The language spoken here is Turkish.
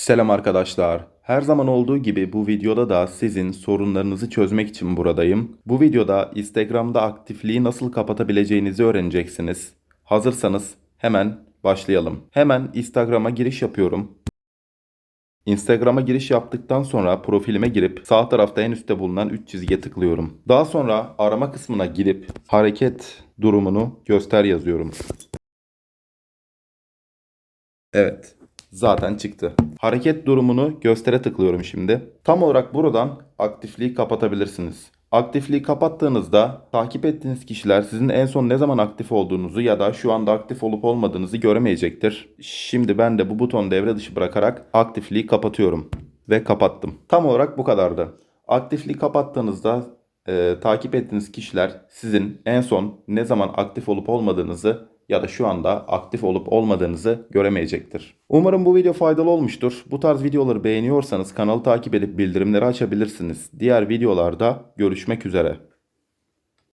Selam arkadaşlar. Her zaman olduğu gibi bu videoda da sizin sorunlarınızı çözmek için buradayım. Bu videoda Instagram'da aktifliği nasıl kapatabileceğinizi öğreneceksiniz. Hazırsanız hemen başlayalım. Hemen Instagram'a giriş yapıyorum. Instagram'a giriş yaptıktan sonra profilime girip sağ tarafta en üstte bulunan 3 çizgiye tıklıyorum. Daha sonra arama kısmına girip hareket durumunu göster yazıyorum. Evet. Zaten çıktı. Hareket durumunu göstere tıklıyorum şimdi. Tam olarak buradan aktifliği kapatabilirsiniz. Aktifliği kapattığınızda takip ettiğiniz kişiler sizin en son ne zaman aktif olduğunuzu ya da şu anda aktif olup olmadığınızı göremeyecektir. Şimdi ben de bu butonu devre dışı bırakarak aktifliği kapatıyorum ve kapattım. Tam olarak bu kadardı. Aktifliği kapattığınızda e, takip ettiğiniz kişiler sizin en son ne zaman aktif olup olmadığınızı ya da şu anda aktif olup olmadığınızı göremeyecektir. Umarım bu video faydalı olmuştur. Bu tarz videoları beğeniyorsanız kanalı takip edip bildirimleri açabilirsiniz. Diğer videolarda görüşmek üzere.